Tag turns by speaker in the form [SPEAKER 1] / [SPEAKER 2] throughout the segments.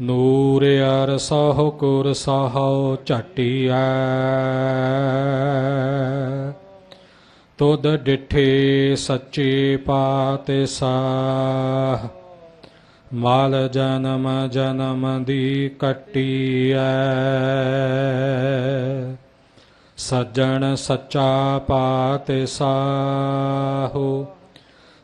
[SPEAKER 1] ਨੂਰ ਅਰ ਸਹੁ ਕੁਰ ਸਹੁ ਝਟਿਐ। ਤੁਧ ਡਿਠੇ ਸੱਚੇ ਪਾਤੇ ਸਾਹ ਮਾਲ ਜਨਮ ਜਨਮ ਦੀ ਕੱਟੀਐ। ਸੱਜਣ ਸੱਚਾ ਪਾਤੇ ਸਾਹੋ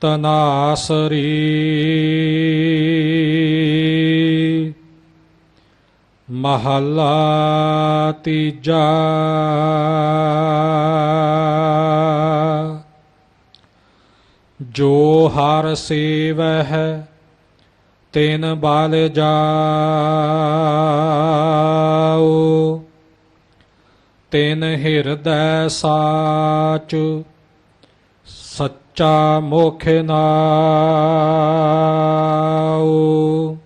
[SPEAKER 1] ਤਨਾਸਰੀ। ਮਹੱਲਾ ਤੀਜਾ। ਜੋ ਹਰ ਸੇਵਹਿ ਤਿਨ ਬਲ ਜਾਓ। ਤਿਨ ਹਿਰਦੈ ਸਾਚ ਸੱਚਾ ਮੁਖ ਨਾਉ।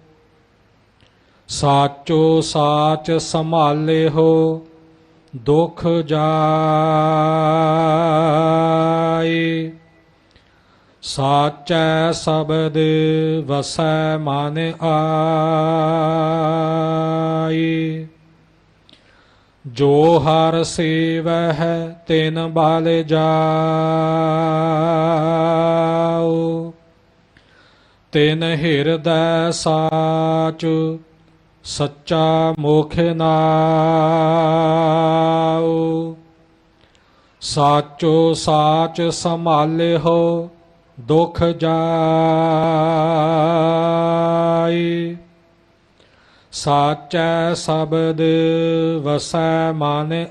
[SPEAKER 1] ਸਾਚੋ ਸਾਚ ਸੰਭਾਲੇ ਹੋ ਦੁਖ ਜਾਏ। ਸਾਚੈ ਸ਼ਬਦ ਵਸੈ ਮਨ ਆਈ ਜੋ ਹਰ ਸੇਵਹਿ ਤਿਨ ਬਲ ਜਾਓ, ਤਿਨ ਹਿਰਦੈ ਸਾਚ ਸੱਚਾ ਮੁਖ ਨਾਉ ਸਾਚੋ ਸਾਚ ਸੰਭਾਲੇ ਹੋ ਦੁਖ ਜਾਈ। ਸਾਚੈ ਸ਼ਬਦ ਵਸੈ ਮਨ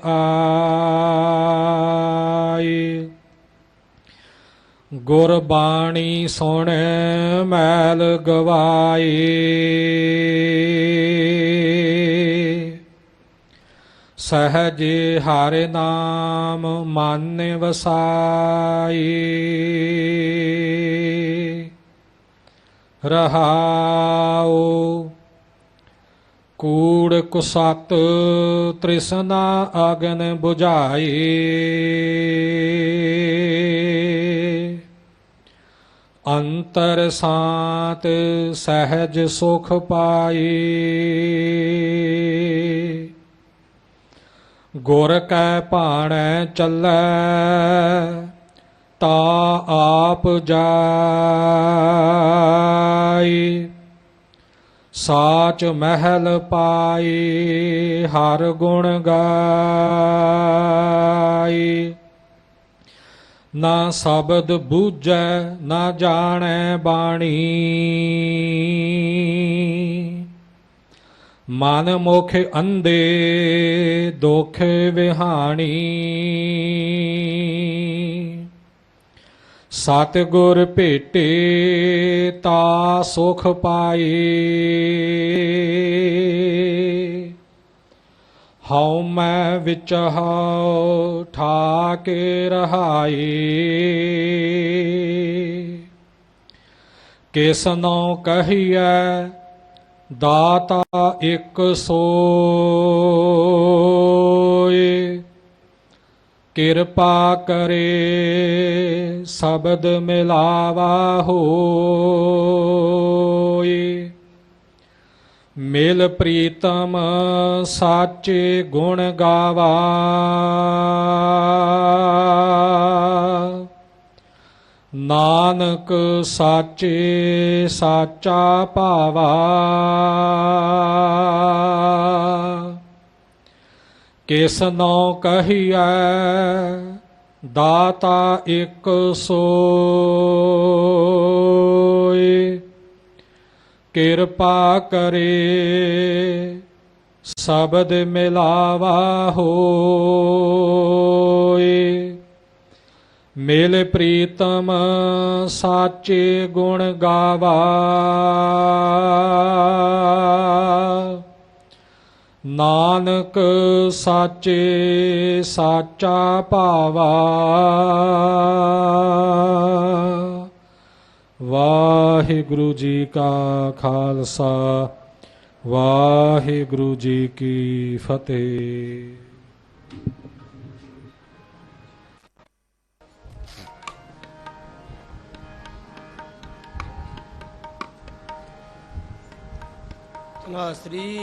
[SPEAKER 1] ਆਈ। ਗੁਰ ਬਾਣੀ ਸੁਣ, ਮੈਲ ਗਵਾਈ। ਸਹਜ ਹਰਿ ਨਾਮ ਮਨ ਵਸਾਈ। ਰਹਾਉ ਕੂੜ ਕੁਸਤ ਤ੍ਰਿਸ਼ਨਾ ਅਗਨ 부ਝਾਈ ਅੰਤਰ ਸਾਤ ਸਹਿਜ ਸੁਖ ਪਾਈ। ਗੁਰ ਕੈ ਭਾਣੈ ਚੱਲੈ, ਤਾ ਆਪ ਜਾਈ। ਸਾਚ ਮਹਿਲ ਪਾਈ, ਹਰ ਗੁਣ ਗਾਏ ਨਾ ਸ਼ਬਦ ਬੂਝੈ, ਨਾ ਜਾਣੈ ਬਾਣੀ। ਮਨ ਮੁਖ ਅੰਦੇ ਦੁਖ ਵਿਹਾਣੀ। ਸਤਿਗੁਰ ਭੇਟੇ ਤਾ ਸੁਖ ਪਾਏ। ਹਉ ਮੈਂ ਵਿੱਚ ਹਉ ਠਾਕੇ ਰਹਾਈ ਕਿਸਨੋ ਕਹੀਐ, ਦਾਤਾ ਇੱਕ ਸੋ। ਕਿਰਪਾ ਕਰੇ ਸ਼ਬਦ ਮਿਲਾਵਾ ਹੋਏ। ਮਿਲ ਪ੍ਰੀਤਮ ਸਾਚੇ ਗੁਣ ਗਾਵਾ। ਨਾਨਕ ਸਾਚੇ ਸਾਚਾ ਭਾਵਾ। ਕਿਸ ਨੋ ਕਹੀਐ? ਦਾਤਾ ਇੱਕ ਸੋਏ ਕਿਰਪਾ ਕਰੇ, ਸ਼ਬਦ ਮਿਲਾਵਾ ਹੋਏ ਮਿਲ ਪ੍ਰੀਤਮ ਸਾਚੇ ਗੁਣ ਗਾਵਾ। ਨਾਨਕ ਸਾਚੇ ਸਾਚਾ ਭਾਵਾ। ਵਾਹਿਗੁਰੂ ਜੀ ਕਾ ਖਾਲਸਾ ਵਾਹਿਗੁਰੂ ਜੀ ਕੀ ਫਤਿਹ।
[SPEAKER 2] ਨਾ ਸ੍ਰੀ